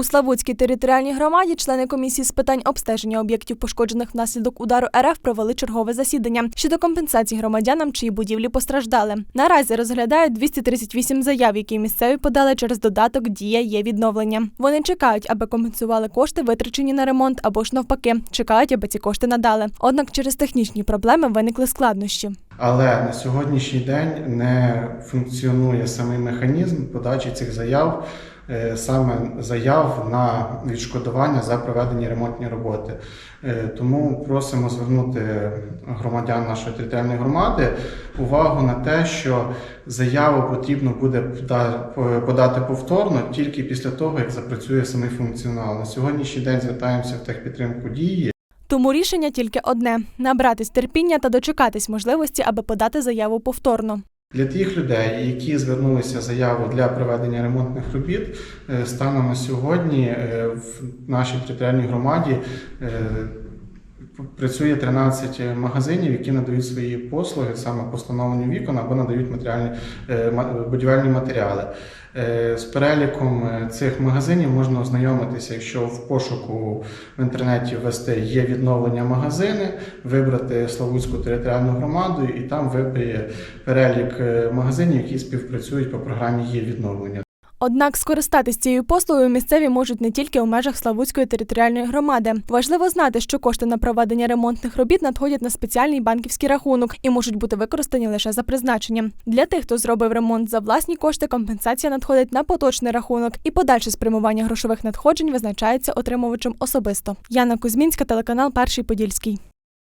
У Славутській територіальній громаді члени комісії з питань обстеження об'єктів, пошкоджених внаслідок удару РФ, провели чергове засідання щодо компенсації громадянам, чиї будівлі постраждали. Наразі розглядають 238 заяв, які місцеві подали через додаток Дія є відновлення. Вони чекають, аби компенсували кошти, витрачені на ремонт, або ж навпаки, чекають, аби ці кошти надали. Однак через технічні проблеми виникли складнощі. Але на сьогоднішній день не функціонує самий механізм подачі цих заяв, е, саме заяв на відшкодування за проведені ремонтні роботи. Е, Тому просимо звернути громадян нашої територіальної громади увагу на те, що заяву потрібно буде пода- подати повторно тільки після того, як запрацює самий функціонал. На сьогоднішній день звертаємося в техпідтримку дії. Тому рішення тільки одне: набратись терпіння та дочекатись можливості, аби подати заяву повторно. Для тих людей, які звернулися заяву для проведення ремонтних робіт, е, станом на сьогодні е, в нашій територіальній громаді е, працює 13 магазинів, які надають свої послуги саме по вікон або надають матеріальні е, будівельні матеріали. Е, З переліком е, цих магазинів можна ознайомитися, якщо в пошуку в інтернеті ввести є відновлення магазини, вибрати Славутську територіальну громаду, і там вибрає перелік е, магазинів, які співпрацюють по програмі є відновлення. Однак скористатись цією послугою місцеві можуть не тільки у межах Славутської територіальної громади. Важливо знати, що кошти на проведення ремонтних робіт надходять на спеціальний банківський рахунок і можуть бути використані лише за призначенням. Для тих, хто зробив ремонт за власні кошти, компенсація надходить на поточний рахунок, і подальше спрямування грошових надходжень визначається отримувачем особисто. Яна Кузьмінська, телеканал Перший Подільський.